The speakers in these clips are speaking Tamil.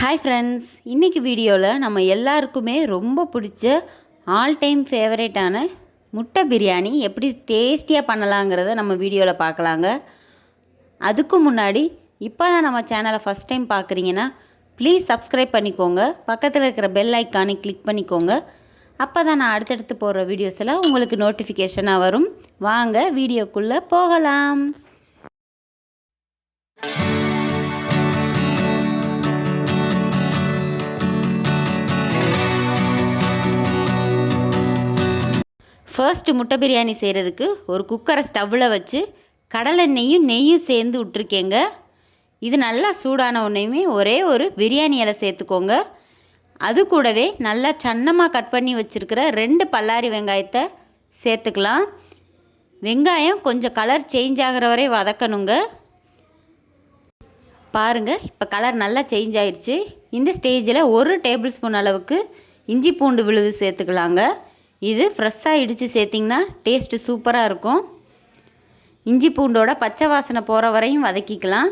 ஹாய் ஃப்ரெண்ட்ஸ் இன்றைக்கி வீடியோவில் நம்ம எல்லாருக்குமே ரொம்ப பிடிச்ச ஆல் டைம் ஃபேவரேட்டான முட்டை பிரியாணி எப்படி டேஸ்டியாக பண்ணலாங்கிறத நம்ம வீடியோவில் பார்க்கலாங்க. அதுக்கு முன்னாடி இப்போ தான் நம்ம சேனலை ஃபஸ்ட் டைம் பார்க்குறீங்கன்னா ப்ளீஸ் சப்ஸ்கிரைப் பண்ணிக்கோங்க. பக்கத்தில் இருக்கிற பெல் ஐக்கானை கிளிக் பண்ணிக்கோங்க. அப்போ தான் நான் அடுத்தடுத்து போடுற வீடியோஸ் எல்லாம் உங்களுக்கு நோட்டிஃபிகேஷனாக வரும். வாங்க வீடியோக்குள்ளே போகலாம். ஃபர்ஸ்ட்டு முட்டை பிரியாணி செய்கிறதுக்கு ஒரு குக்கரை ஸ்டவ்வில் வச்சு கடலெண்ணெயும் நெய்யும் சேர்ந்து விட்ருக்கேங்க இது நல்லா சூடான உடனேயுமே ஒரே ஒரு பிரியாணி இலை சேர்த்துக்கோங்க. அது கூடவே நல்லா சன்னமாக கட் பண்ணி வச்சுருக்கிற ரெண்டு பல்லாரி வெங்காயத்தை சேர்த்துக்கலாம். வெங்காயம் கொஞ்சம் கலர் சேஞ்ச் ஆகிற வரை வதக்கணுங்க. பாருங்கள் இப்போ கலர் நல்லா சேஞ்ச் ஆயிடுச்சு இந்த ஸ்டேஜில் ஒரு டேபிள் ஸ்பூன் அளவுக்கு இஞ்சி பூண்டு விழுது சேர்த்துக்கலாங்க. இது ஃப்ரெஷ்ஷாக இடித்து சேர்த்திங்கன்னா டேஸ்ட்டு சூப்பராக இருக்கும். இஞ்சி பூண்டோட பச்சை வாசனை போகிற வரையும் வதக்கிக்கலாம்.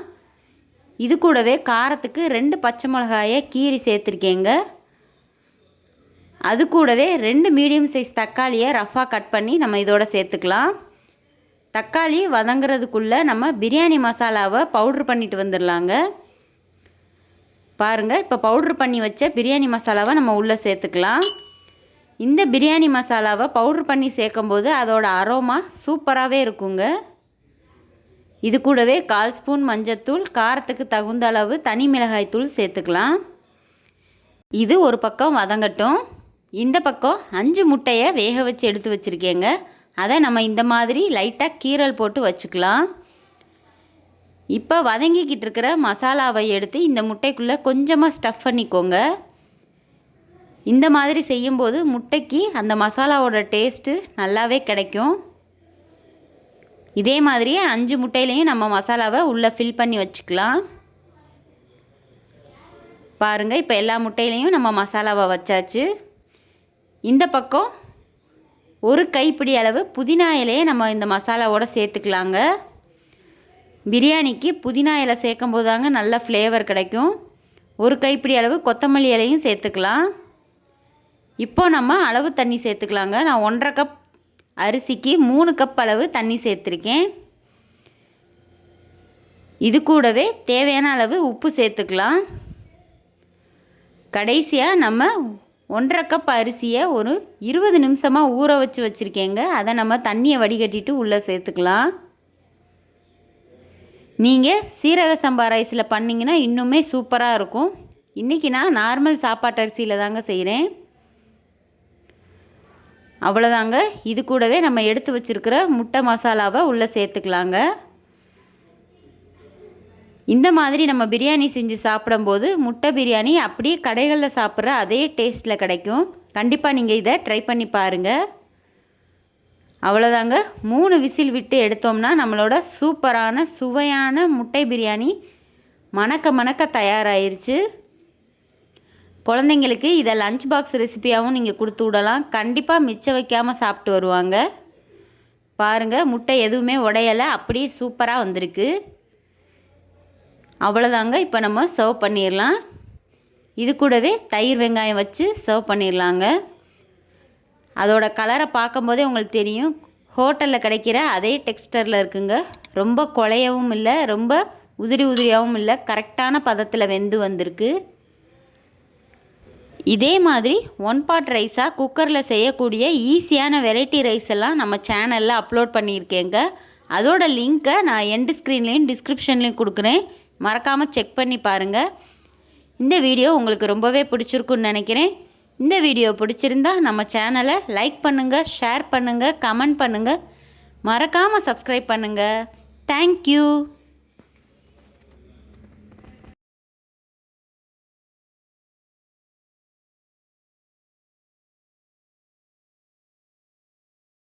இது கூடவே காரத்துக்கு ரெண்டு பச்சை மிளகாயை கீரி சேர்த்துருக்கேங்க. அது கூடவே ரெண்டு மீடியம் சைஸ் தக்காளியை ரஃபாக கட் பண்ணி நம்ம இதோட சேர்த்துக்கலாம். தக்காளி வதங்கிறதுக்குள்ளே நம்ம பிரியாணி மசாலாவை பவுட்ரு பண்ணிட்டு வந்துடலாங்க. பாருங்கள் இப்போ பவுட்ரு பண்ணி வச்ச பிரியாணி மசாலாவை நம்ம உள்ளே சேர்த்துக்கலாம். இந்த பிரியாணி மசாலாவை பவுட்ரு பண்ணி சேர்க்கும்போது அதோட அரோமா சூப்பராகவே இருக்குங்க. இது கூடவே கால் ஸ்பூன் மஞ்சத்தூள் காரத்துக்கு தகுந்த அளவு தனி மிளகாய் தூள் சேர்த்துக்கலாம். இது ஒரு பக்கம் வதங்கட்டும். இந்த பக்கம் அஞ்சு முட்டையை வேக வச்சு எடுத்து வச்சுருக்கேங்க. அதை நம்ம இந்த மாதிரி லைட்டாக கீரல் போட்டு வச்சுக்கலாம். இப்போ வதங்கிக்கிட்டு இருக்கிற மசாலாவை எடுத்து இந்த முட்டைக்குள்ளே கொஞ்சமாக ஸ்டஃப் பண்ணிக்கோங்க. இந்த மாதிரி செய்யும்போது முட்டைக்கு அந்த மசாலாவோட டேஸ்ட்டு நல்லாவே கிடைக்கும். இதே மாதிரியே அஞ்சு முட்டையிலையும் நம்ம மசாலாவை உள்ளே ஃபில் பண்ணி வச்சுக்கலாம். பாருங்கள் இப்போ எல்லா முட்டையிலையும் நம்ம மசாலாவை வச்சாச்சு. இந்த பக்கம் ஒரு கைப்பிடி அளவு புதினா இலையை நம்ம இந்த மசாலாவோட சேர்த்துக்கலாங்க. பிரியாணிக்கு புதினா இலை சேர்க்கும் போது தாங்க நல்ல ஃப்ளேவர் கிடைக்கும். ஒரு கைப்பிடி அளவு கொத்தமல்லி இலையும் சேர்த்துக்கலாம். இப்போ நம்ம அளவு தண்ணி சேர்த்துக்கலாங்க. நான் ஒன்றரை கப் அரிசிக்கு மூணு கப் அளவு தண்ணி சேர்த்துருக்கேன். இது கூடவே தேவையான அளவு உப்பு சேர்த்துக்கலாம். கடைசியாக நம்ம ஒன்றரை கப் அரிசியை ஒரு இருபது நிமிஷமாக ஊற வச்சு வச்சுருக்கேங்க. அதை நம்ம தண்ணியை வடிகட்டிட்டு உள்ளே சேர்த்துக்கலாம். நீங்கள் சீரக சம்பா ரைஸில் பண்ணிங்கன்னா இன்னுமே சூப்பராக இருக்கும். இன்றைக்கி நான் நார்மல் சாப்பாட்டு அரிசியில் தாங்க செய்கிறேன் அவ்வளோதாங்க இது கூடவே நம்ம எடுத்து வச்சுருக்கிற முட்டை மசாலாவை உள்ளே சேர்த்துக்கலாங்க. இந்த மாதிரி நம்ம பிரியாணி செஞ்சு சாப்பிடும்போது முட்டை பிரியாணி அப்படியே கடைகளில் சாப்பிட்ற அதே டேஸ்ட்டில் கிடைக்கும். கண்டிப்பாக நீங்கள் இதை ட்ரை பண்ணி பாருங்கள் அவ்வளோதாங்க மூணு விசில் விட்டு எடுத்தோம்னா நம்மளோட சூப்பரான சுவையான முட்டை பிரியாணி மணக்க மணக்க தயாராகிருச்சு குழந்தைங்களுக்கு இதை லஞ்ச் பாக்ஸ் ரெசிப்பியாகவும் நீங்கள் கொடுத்து விடலாம். கண்டிப்பாக மிச்சம் வைக்காமல் சாப்பிட்டு வருவாங்க. பாருங்கள் முட்டை எதுவுமே உடையலை அப்படியே சூப்பராக வந்திருக்கு. அவ்வளோதாங்க இப்போ நம்ம சர்வ் பண்ணிடலாம் இது கூடவே தயிர் வெங்காயம் வச்சு சர்வ் பண்ணிடலாங்க அதோட கலரை பார்க்கும்போதே உங்களுக்கு தெரியும். ஹோட்டலில் கிடைக்கிற அதே டெக்ஸ்டரில் இருக்குங்க. ரொம்ப குழையவும் இல்லை ரொம்ப உதிரி உதிரியாகவும் இல்லை கரெக்டான பதத்தில் வெந்து வந்திருக்கு. இதே மாதிரி ஒன் பாட் ரைஸாக குக்கரில் செய்யக்கூடிய ஈஸியான வெரைட்டி ரைஸ் எல்லாம் நம்ம சேனலில் அப்லோட் பண்ணியிருக்கேங்க. அதோட லிங்க்கை நான் எண்டு ஸ்க்ரீன்லேயும் டிஸ்கிரிப்ஷன்லேயும் கொடுக்குறேன். மறக்காமல் செக் பண்ணி பாருங்கள் இந்த வீடியோ உங்களுக்கு ரொம்பவே பிடிச்சிருக்குன்னு நினைக்கிறேன். இந்த வீடியோ பிடிச்சிருந்தா நம்ம சேனலை லைக் பண்ணுங்கள் ஷேர் பண்ணுங்கள் கமெண்ட் பண்ணுங்கள் மறக்காமல் சப்ஸ்கிரைப் பண்ணுங்கள் தேங்க்யூ